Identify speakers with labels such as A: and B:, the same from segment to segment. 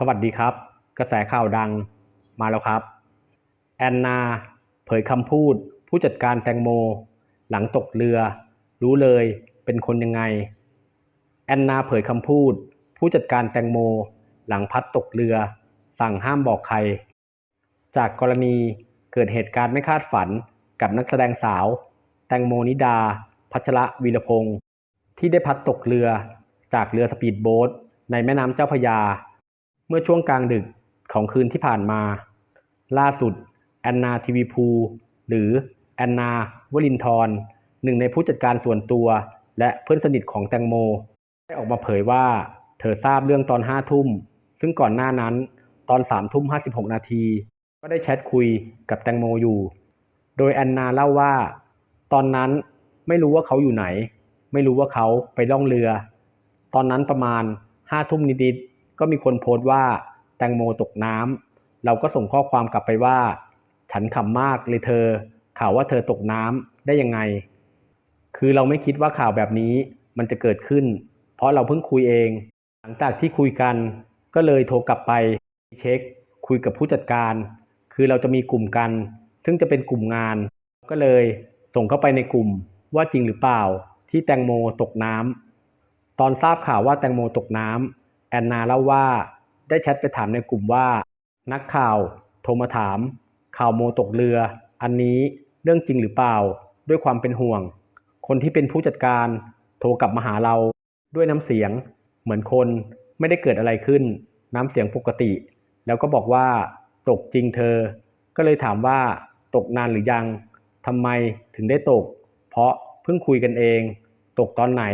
A: สวัสดีครับ กระแสข่าวดังมาแล้วครับ แอนนา เผยคำพูด ผู้จัดการแตงโม หลังตกเรือ รู้เลยเป็นคนยังไง แอนนาเผยคำพูด ผู้จัดการแตงโม หลังพัดตกเรือ สั่งห้ามบอกใคร จากกรณีเกิดเหตุการณ์ไม่คาดฝันกับนักแสดงสาว แตงโมนิดา พัชระวีรพงศ์ที่ได้พัดตกเรือจากเรือสปีดโบ๊ทในแม่น้ำเจ้าพระยา เมื่อช่วงกลางดึกของคืนที่ผ่านมา ล่าสุด แอนนาทีวีพูหรือแอนนาวลินทรหนึ่งในผู้จัดการส่วนตัว และเพื่อนสนิทของแตงโม ได้ออกมาเผยว่า เธอทราบเรื่องตอนห้าทุ่ม ซึ่งก่อนหน้านั้นตอนสามทุ่มห้าสิบหกนาที ก็ได้แชทคุยกับแตงโมอยู่ โดยแอนนาเล่าว่า ตอนนั้นไม่รู้ว่าเขาอยู่ไหน ไม่รู้ว่าเขาไปล่องเรือ ตอนนั้นประมาณห้าทุ่มนิดๆ ก็มีคนโพสต์ว่าแตงโมตกน้ำเราก็ส่งข้อความกลับไปว่า ฉันขำมากเลยเธอ ข่าวว่าเธอตกน้ำได้ยังไง คือเราไม่คิดว่าข่าวแบบนี้มันจะเกิดขึ้น เพราะเราเพิ่งคุยเอง หลังจากที่คุยกัน ก็เลยโทรกลับไปเช็ค คุยกับผู้จัดการ คือเราจะมีกลุ่มกัน ซึ่งจะเป็นกลุ่มงาน ก็เลยส่งเข้าไปในกลุ่มว่าจริงหรือเปล่า ที่แตงโมตกน้ำตอนทราบข่าวว่าแตงโมตกน้ำแอนนาเล่าว่า ได้แชทไปถามในกลุ่มว่า นักข่าว โทรมาถาม ข่าวโมตกเรือ อันนี้เรื่องจริงหรือเปล่า ด้วยความเป็นห่วง คนที่เป็นผู้จัดการ โทรกลับมาหาเรา ด้วยน้ำเสียง เหมือนคนไม่ได้เกิดอะไรขึ้น น้ำเสียงปกติ แล้วก็บอกว่าตกจริงเธอ ก็เลยถามว่าตกนานหรือยังทำไมถึงได้ตก เพราะเพิ่งคุยกันเอง ตกตอนไหน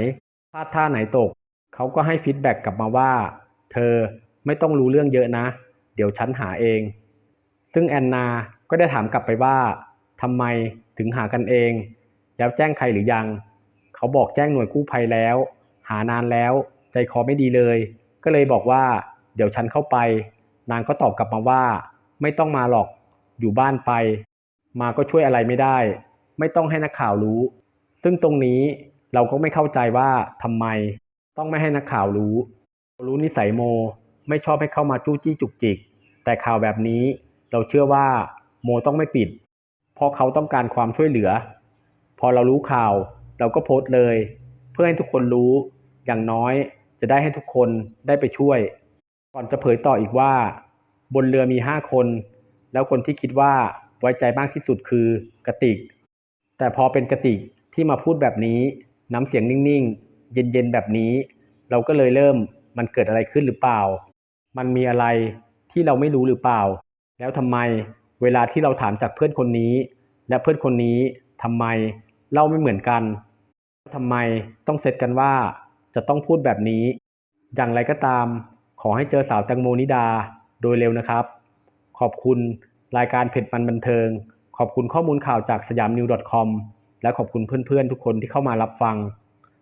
A: พลาดท่าไหนตก เขาก็ให้ฟีดแบ็กกลับมาว่า เธอไม่ต้องรู้เรื่องเยอะนะ เดี๋ยวฉันหาเอง ซึ่งแอนนาก็ได้ถามกลับไปว่าทำไมถึงหากันเอง แล้วแจ้งใครหรือยัง เขาบอกแจ้งหน่วยกู้ภัยแล้ว หานานแล้ว ใจคอไม่ดีเลย ก็เลยบอกว่า เดี๋ยวฉันเข้าไป นางก็ตอบกลับมาว่า ไม่ต้องมาหรอกอยู่บ้านไป มาก็ช่วยอะไรไม่ได้ ไม่ต้องให้นักข่าวรู้ ซึ่งตรงนี้เราก็ไม่เข้าใจว่าทำไม ต้องไม่ให้นักข่าวรู้ รู้นิสัยโม ไม่ชอบให้เข้ามาจู้จี้จุกจิก แต่ข่าวแบบนี้เราเชื่อว่าโมต้องไม่ปิด เพราะเขาต้องการความช่วยเหลือ พอเรารู้ข่าวเราก็โพสต์เลย เพื่อให้ทุกคนรู้ อย่างน้อยจะได้ให้ทุกคนได้ไปช่วย ก่อนจะเผยต่ออีกว่า บนเรือมีห้าคน แล้วคนที่คิดว่าไว้ใจมากที่สุดคือกระติก แต่พอเป็นกระติกที่มาพูดแบบนี้น้ำเสียงนิ่งๆ เย็นๆแบบนี้ เราก็เลยเริ่มมันเกิดอะไรขึ้นหรือเปล่า มันมีอะไรที่เราไม่รู้หรือเปล่า แล้วทำไมเวลาที่เราถามจากเพื่อนคนนี้ และเพื่อนคนนี้ทำไมเล่าไม่เหมือนกันทำไมต้องเซตกันว่าจะต้องพูดแบบนี้ อย่างไรก็ตาม ขอให้เจอสาวแตงโมนิดาโดยเร็วนะครับ ขอบคุณรายการเผ็ดมันบันเทิง ขอบคุณข้อมูลข่าวจากสยามนิว .com และขอบคุณเพื่อนๆ ทุกคนที่เข้ามารับฟัง